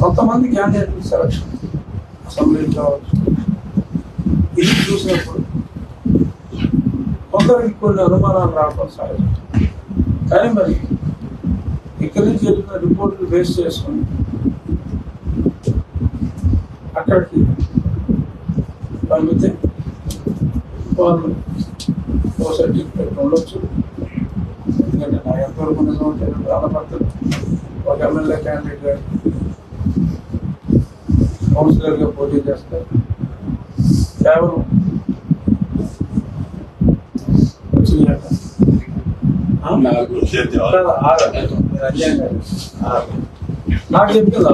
కొంతమంది candidate selection assembly కావచ్చు ఇది చూసినప్పుడు కొందరికి కొన్ని అనుమానాలు రావడం సహజం కానీ మరి ఇక్కడి నుంచి వెళ్ళిన రిపోర్ట్లు బేస్ చేసుకొని అక్కడికి పంపితే వాళ్ళు ఓ సర్టిఫికేట్ ఉండొచ్చు. ఎందుకంటే నా ఎంతవరకు నిజం అంటే బాధపడతారు ఒక ఎమ్మెల్యే క్యాండిడేట్ కౌన్సిలర్గా పోటీ చేస్తారు కేవలం? నాకు చెప్పింది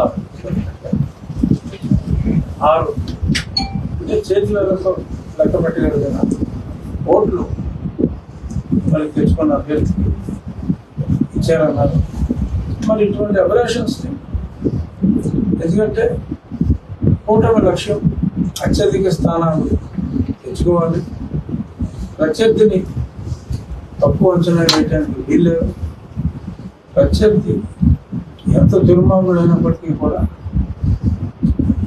ఆరు. అంటే చేతిలో లెక్క లెక్క పెట్టలేదు కదా. ఓట్లు మరి తెచ్చుకున్న అభ్యర్థికి ఇచ్చారన్నారు. మరి ఇటువంటి అబరేషన్స్ని ఎందుకంటే కూటమి లక్ష్యం అత్యధిక స్థానాలు తెచ్చుకోవాలి. ప్రత్యర్థిని తక్కువ అంచనా వేయడానికి వీల్లేదు. ప్రత్యర్థి ఎంత దుర్మార్గుడు అయినప్పటికీ కూడా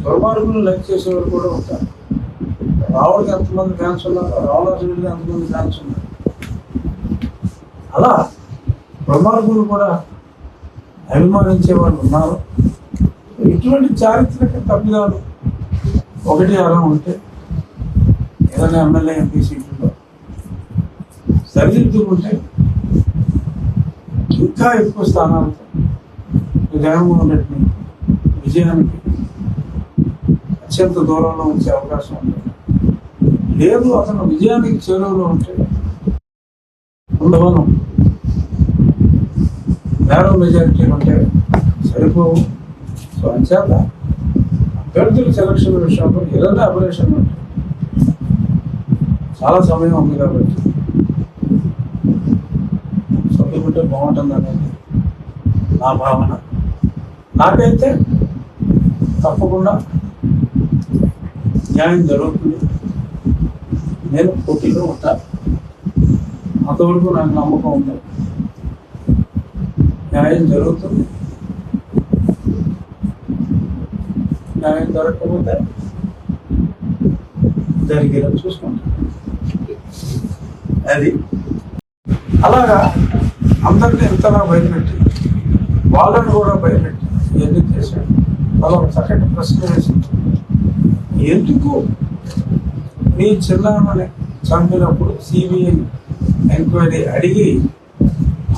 దుర్మార్గులు లైక్ చేసేవారు కూడా ఉంటారు. రావుడికి ఎంతమంది ఫ్యాన్స్ ఉన్నారు? రావణాసుడికి ఎంతమంది ఫ్యాన్స్ ఉన్నారు? అలా దుర్మార్గులు కూడా అభిమానించే వాళ్ళు ఉన్నారు. ఇటువంటి చారిత్రక తప్పిదాలు ఒకటి అలా ఉంటే ఏదైనా ఎమ్మెల్యే ఎంపీ సీట్లలో సరిదిద్దుకుంటే ఇంకా ఎక్కువ స్థానాలతో జగన్మోహన్ రెడ్డిని విజయానికి అత్యంత దూరంలో ఉంచే అవకాశం ఉంది. లేదు అతను విజయానికి చేరువలో ఉంటే ఉండవను. నేరో మెజారిటీ ఉంటే సరిపోవు. సో అంచేత అభ్యర్థుల సెలక్షన్ విషయంలో ఏదైనా అపరేషన్ చాలా సమయం ఉంది కాబట్టి. చదువుకుంటే బాగుంటుంది అనేది నా భావన. నాకైతే తప్పకుండా న్యాయం జరుగుతుంది. నేను పోటీలో ఉంటాను అంతవరకు నాకు నమ్మకం ఉంది. న్యాయం జరుగుతుంది. న్యాయం దొరకకపోతే జరిగేలా చూసుకుంటాం. అది అలాగా అందరినీ ఎంతలా భయపెట్టి వాళ్ళని కూడా భయపెట్టి ఎందుకు చేశాడు. వాళ్ళ చక్కటి ప్రశ్న వేసింది. ఎందుకు మీ చిన్నామని చంపినప్పుడు సిబిఐ ఎంక్వైరీ అడిగి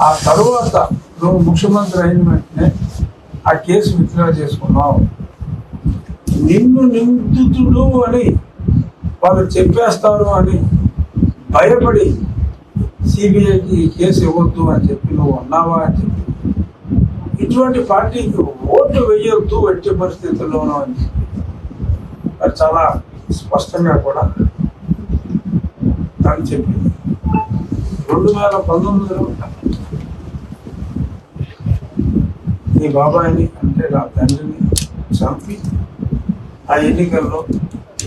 ఆ తరువాత నువ్వు ముఖ్యమంత్రి అయిన వెంటనే ఆ కేసు విత్డ్రా చేసుకున్నావు? నిన్ను నిందితుడు అని వాళ్ళు చెప్పేస్తారు అని భయపడి సిబిఐకి కేసు ఇవ్వద్దు అని చెప్పి నువ్వు ఉన్నావా అని చెప్పి. ఇటువంటి పార్టీకి ఓట్లు వేయొద్దు ఎట్టి పరిస్థితుల్లోనూ అని చెప్పి. అది చాలా స్పష్టంగా కూడా అని చెప్పింది. రెండు వేల పంతొమ్మిదిలో నీ బాబాయిని అంటే నా తండ్రిని చంపి ఆ ఎన్నికల్లో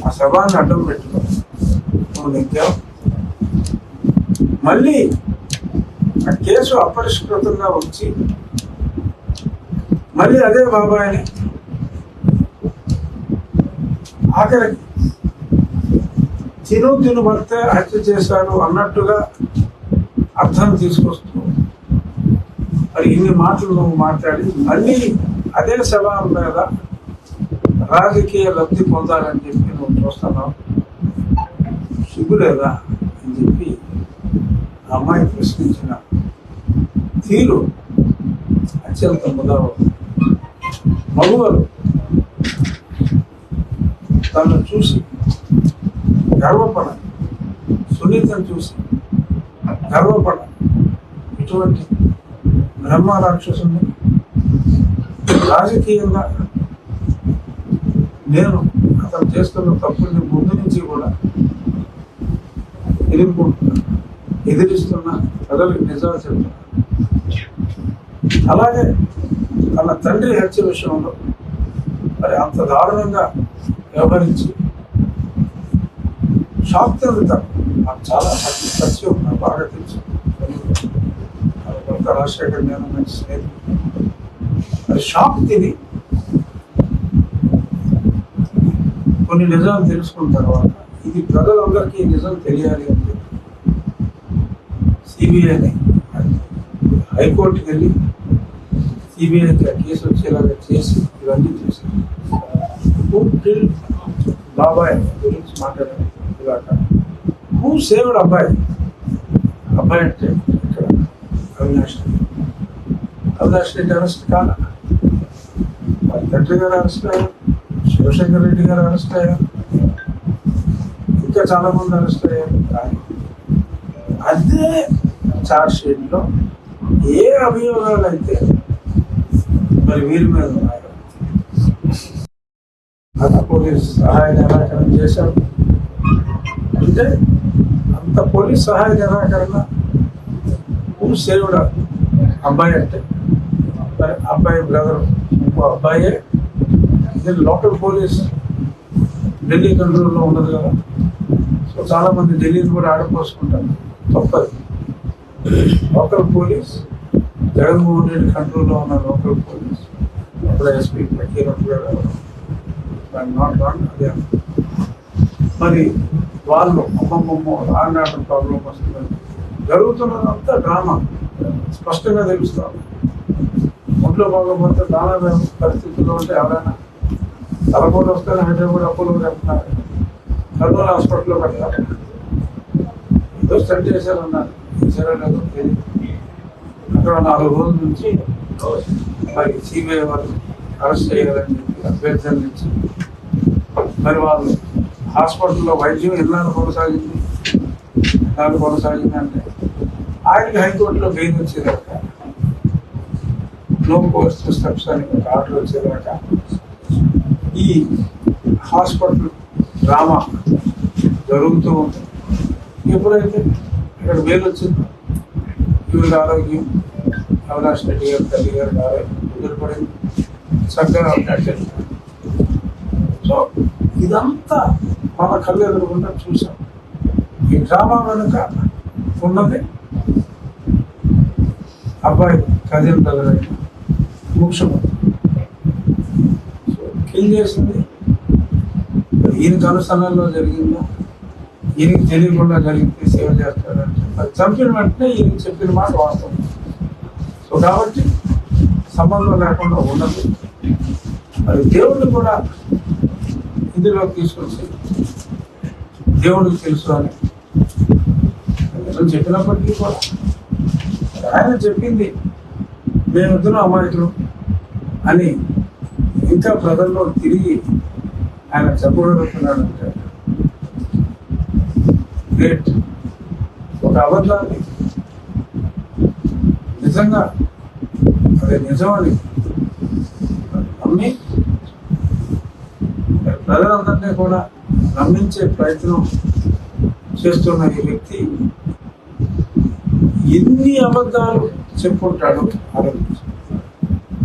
ఆ సభాన్ని అడ్డం పెట్టుకో. నువ్వు నెగ్గావు. మళ్ళీ ఆ కేసు అపరిష్కృతంగా వచ్చి మళ్ళీ అదే బాబాయిని ఆఖరికి తిను తిను భర్త హత్య చేశాడు అన్నట్టుగా అర్థం తీసుకొస్తూ మరి ఇన్ని మాటలు నువ్వు మాట్లాడి మళ్ళీ అదే సభ మీద రాజకీయ లబ్ధి పొందాలని చెప్పి నువ్వు చూస్తున్నావు. సిగ్గులేదా అని చెప్పి అమ్మాయి ప్రశ్నించిన తీరు అత్యంత ముదావు మగువలు తను చూసి గర్వపడాలి సునీతను చూసి గర్వపడాలి ఇటువంటి బ్రహ్మ రాక్షసుని రాజకీయంగా నేను అతను చేస్తున్న తప్పుల్ని ముందు నుంచి కూడా ఎదుర్కొంటున్నా ఎదిరిస్తున్న ప్రజలకు నిజాలు చెప్తున్నా అలాగే తన తండ్రి హత్య విషయంలో మరి అంత దారుణంగా వ్యవహరించి షాక్ తిరుగుతాను నాకు చాలా మంచి సత్యం నాకు బాగా తెలుసు. రాజశేఖర్ నేను మంచి స్నేహితుడు. మరి షాక్ తిని కొన్ని నిజాలు తెలుసుకున్న తర్వాత ఇది ప్రజలందరికీ నిజం తెలియాలి అని చెప్పి సిబిఐని హైకోర్టుకి వెళ్ళి సిబిఐకి ఆ కేసు వచ్చేలాగా చేసి ఇవన్నీ చేశారు. హూ బాబాయ్ గురించి మాట్లాడారు. ఇలాగ. హూ సేవ్డ్ అబ్బాయి అబ్బాయి అంటే ఇక్కడ అవినాష్ రెడ్డి. అవినాష్ రెడ్డి అరెస్ట్ కాదా వాళ్ళ తండ్రి గారు అరెస్ట్ కాదు చంద్రశేఖర్ రెడ్డి గారు అరెస్ట్ అయ్యారు. ఇంకా చాలా మంది అరెస్ట్ అయ్యారు. కానీ అదే చార్జ్లో ఏ అభియోగాలు అయితే మరి వీరి మీద ఉన్నాయో అంత పోలీస్ సహాయ నిరాకరణ చేశారు. అంటే అంత పోలీస్ సహాయ నిరాకరణ హూ అబ్బాయి అంటే మరి అబ్బాయి బ్రదర్ ఇంకో అబ్బాయే ఇది లోకల్ పోలీస్ ఢిల్లీ కంట్రోల్లో ఉండదు కదా. సో చాలా మంది ఢిల్లీని కూడా ఆడపోసుకుంటారు. తప్పదు. లోకల్ పోలీస్ జగన్మోహన్ రెడ్డి కంట్రోల్లో ఉన్న లోకల్ పోలీస్ అప్పుడు ఎస్పీ నాట్ రాంగ్ అదే. మరి వాళ్ళు అమ్మమ్మమ్మ లాండ్ ఆర్డర్ ప్రాబ్లం వస్తుందని జరుగుతున్నదంతా డ్రామా. స్పష్టంగా తెలుస్తాం ఒంట్లో బాగోపోతే డ్రామా పరిస్థితుల్లో ఉంటే ఎవరైనా తలపోటు వస్తే హైదరాబాద్ అప్పులు వెళ్తున్నారు కర్నూలు హాస్పిటల్లో పెట్టారు ఏదో స్టంట్ చేశారన్నారు చేశారో లేదో తెలియదు అక్కడ నాలుగు రోజుల నుంచి మరి సిబిఐ వాళ్ళు అరెస్ట్ చేయాలని చెప్పి అభ్యర్థుల నుంచి. మరి వాళ్ళు హాస్పిటల్లో వైద్యం ఎన్నాళ్ళు కొనసాగింది? ఎన్నాళ్ళు కొనసాగింది అంటే ఆయనకి హైకోర్టులో బెయిల్ వచ్చేదాకా నో కోర్స్ స్టెప్స్ అని ఆర్డర్ వచ్చేదాకా ఈ హాస్పిటల్ డ్రామా జరుగుతూ ఉంది. ఎప్పుడైతే ఇక్కడ వేలు వచ్చిందో ఈవిడ ఆరోగ్యం అవినాష్ రెడ్డి గారు తల్లి గారి ఆరోగ్యం కుదిరిపడింది చక్కగా నడిచారు సో ఇదంతా మన కళ్ళు ఎదురుకుండా చూసాం. ఈ డ్రామా వెనుక ఉన్నది అబ్బాయి కజిన్ బ్రదర్ ముఖ్యమంత్రి. ఏం చేస్తుంది? చేసింది ఈయనకి అనుసరణలో జరిగిందా? ఈయనకి తెలియకుండా జరిగితే సేవ చేస్తాడంటే అది చంపిన వెంటనే ఈయన చెప్పిన మాట వాస్తవం. సో కాబట్టి సంబంధం లేకుండా ఉండదు. మరి దేవుడు కూడా ఇందులో తీసుకొచ్చి దేవుడికి తెలుసు అని చెప్పినప్పటికీ కూడా ఆయన చెప్పింది మేమిద్దరం అమాయకులు అని ఇంకా ప్రజల్లో తిరిగి ఆయన చెప్పగలుగుతున్నాడంటే గ్రేట్ ఒక అబద్ధాన్ని. నిజంగా. అది నిజమని. నమ్మి. ప్రజలందరినీ కూడా నమ్మించే ప్రయత్నం చేస్తున్న ఈ వ్యక్తి ఎన్ని అబద్ధాలు చెప్పుకుంటాడు ఆలోచించు.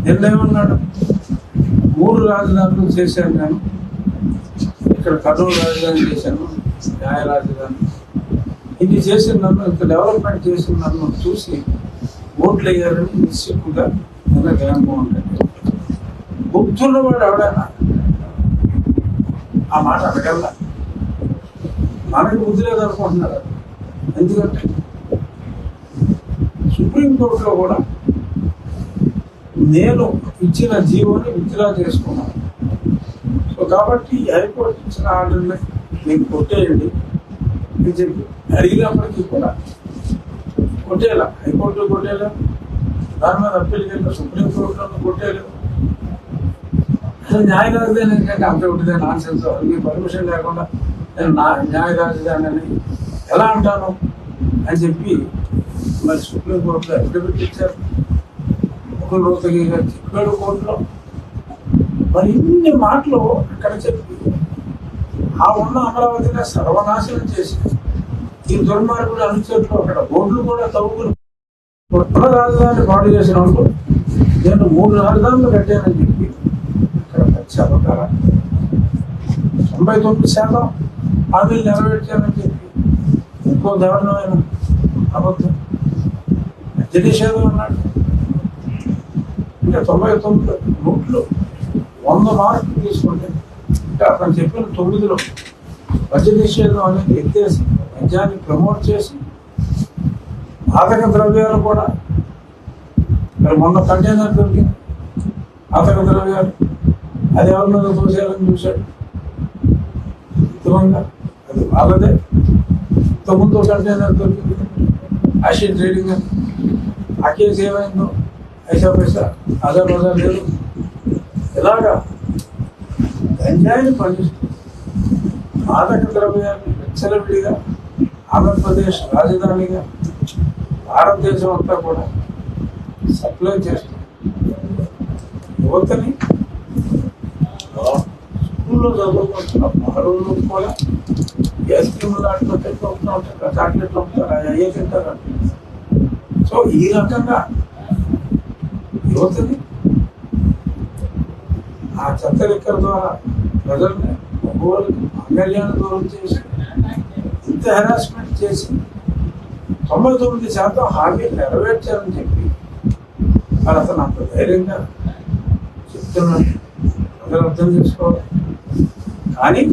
నిన్నేమన్నాడు మూడు రాజధానులు చేశాను నేను. ఇక్కడ కర్నూలు రాజధాని చేశాను న్యాయ రాజధాని. ఇది చేసిన నన్ను ఇంత డెవలప్మెంట్ చేసిన నన్ను చూసి ఓట్లు వేయాలని నిశ్చితంగా నిన్న జగన్మోహన్ రెడ్డి బుద్ధున్నవాడు ఎవడైనా ఆ మాట అడగల్లా మనకు బుద్ధి లేదనుకుంటున్నారు? ఎందుకంటే సుప్రీంకోర్టులో కూడా నేను ఇచ్చిన జీవోని విత్డ్రా చేసుకున్నాను సో కాబట్టి హైకోర్టు ఇచ్చిన ఆర్డర్ని నేను కొట్టేయండి అని చెప్పి అడిగినప్పటికీ కూడా కొట్టేలా. హైకోర్టు కొట్టేలా. దాని మీద అప్పీల్ వెళ్ళి సుప్రీంకోర్టులో కొట్టేయలేదు అసలు న్యాయ ఏంటంటే అంత ఉంటుంది నాన్ సెన్స్ మీ పర్మిషన్ లేకుండా నేను నా న్యాయ అని ఎలా అంటాను అని చెప్పి మరి సుప్రీంకోర్టులో అఫిడవిట్ ఇచ్చారు. ఒక చెప్పాడు కోర్టులో మరి ఇన్ని మాటలు అక్కడ చెప్పి ఆ ఉన్న అమరావతిని సర్వనాశనం చేసి ఈ దుర్మార్గుడు అనుచరులు అక్కడ బోర్డులు కూడా తవ్వుకుని కొత్త రాజధాని పాడు చేసిన వాళ్ళు నేను మూడు రాజధానులు కట్టానని చెప్పి అక్కడ పచ్చి తొంభై తొమ్మిది శాతం హామీలు నెరవేర్చానని చెప్పి ఇంకో దారుణమైన అబద్ధం. నిషేధం ఉన్నాడు అంటే తొంభై తొమ్మిది నోట్లు వంద మార్కులు తీసుకుంటే అంటే అతను చెప్పిన తొమ్మిదిలో మద్య నిషేధం అనేది ఎత్తేసి మద్యాన్ని ప్రమోట్ చేసి మాదక ద్రవ్యాలు కూడా మరి మొన్న కంటైనర్ దొరికింది. మాదక ద్రవ్యాలు. అది ఎవరి మీద చూశాడు? ఉత్తమంగా అది వాళ్ళదే ఇంతకుముందు కంటైనర్ దొరికింది. యాసిడ్ ట్రేడింగ్ అని. ఆ కేసు ఏమైందో? ఐసా పైసా అజర్ బజార్ లేదు ఇలాగా గంజాయిని పండిస్తూ మాదక ద్రవ్యాన్ని విచ్చలవిడిగా ఆంధ్రప్రదేశ్ రాజధానిగా భారతదేశం అంతా కూడా సప్లై చేస్తుంది యువతని స్కూల్లో చదువుకుంటున్న బారులు కూడా ఐస్ క్రీమ్ లాంటి ఎట్లా ఉంటారు చాక్లెట్లు అమ్ముతారు అవి అయ్యే తింటారు సో ఈ రకంగా యువతని? ఆ చెత్త లెక్కల ద్వారా ప్రజల్ని ఒక్కొక్కరికి మంగళ్యాన్ని దూరం చేసి ఇంత హెరాస్మెంట్ చేసి తొంభై తొమ్మిది శాతం హామీ నెరవేర్చారని చెప్పి మరి అతను అంత ధైర్యంగా చెప్తున్నాను ప్రజలు అర్థం చేసుకోవాలి. కానీ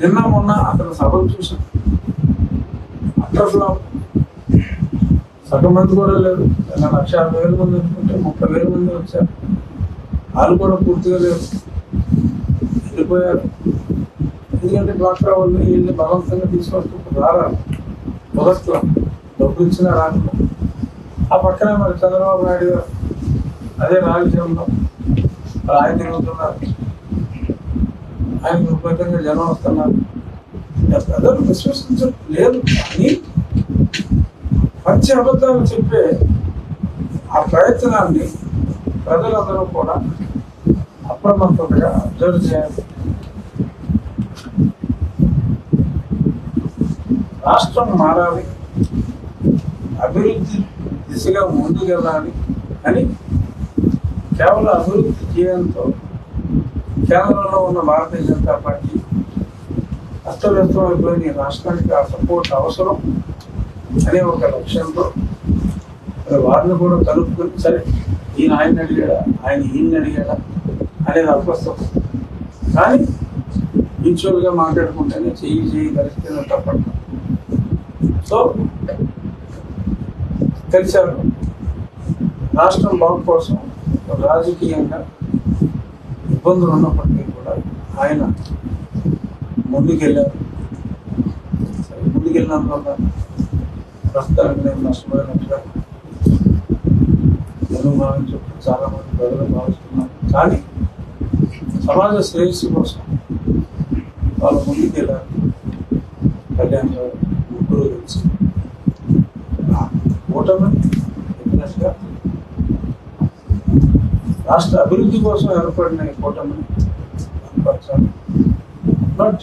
నిన్న మొన్న అతను సభలు చూసాను అట్టర్ ఫ్లాప్ సగం మంది కూడా లేరు. లక్ష యాభై వేల మంది అనుకుంటే ముప్పై వేల మంది వచ్చారు. వాళ్ళు కూడా పూర్తిగా లేరు. వెళ్ళిపోయారు. ఎందుకంటే డ్వాక్రా వాళ్ళు వీళ్ళని బలవంతంగా తీసుకొస్తూ ద్వారా మొదట్లో డబ్బు ఇచ్చినా రాకుండా ఆ పక్కనే మరి చంద్రబాబు నాయుడు గారు అదే రాజకీయంలో ఆయన తిరుగుతున్నారు ఆయన విపరీతంగా జనం వస్తున్నారు. ప్రజలు విశ్వసించడం లేదు కానీ మంచి అబద్ధాలు చెప్పే ఆ ప్రయత్నాన్ని ప్రజలందరూ కూడా అప్రమత్తంగా అబ్జర్వ్ చేయాలి. రాష్ట్రం మారాలి అభివృద్ధి దిశగా ముందుకెళ్ళాలి అని కేవలం అభివృద్ధి చేయడంతో కేంద్రంలో ఉన్న భారతీయ జనతా పార్టీ అస్తవ్యస్తం అయిపోయిన రాష్ట్రానికి ఆ సపోర్ట్ అవసరం. అనే ఒక లక్ష్యంతో. మరి వారిని కూడా కలుపుకొని సరే ఈయన ఆయన అడిగాడా? ఆయన ఈయన అడిగాడా? అనేది అప్రస్తుతం కానీ మ్యూచువల్గా మాట్లాడుకుంటేనే చెయ్యి చెయ్యి కలిస్తేనే తప్పదు. సో తెలిసారు. రాష్ట్రం బాగు కోసం రాజకీయంగా ఇబ్బందులు ఉన్నప్పటికీ కూడా ఆయన ముందుకెళ్ళారు. సరే ముందుకెళ్ళినందువల్ల ప్రస్తుతానికి నేను నష్టపోయినట్టుగా నేను భావించు చాలా మంది ప్రజలు భావిస్తున్నాను కానీ సమాజ శ్రేయస్సు కోసం వాళ్ళ ముందుకు వెళ్ళాలి కళ్యాణ్ గారు ముగ్గురు కలిసి. ఆ చెప్పినట్టుగా రాష్ట్ర అభివృద్ధి కోసం ఏర్పడిన ఈ కూటమిని బలపరచాలి బట్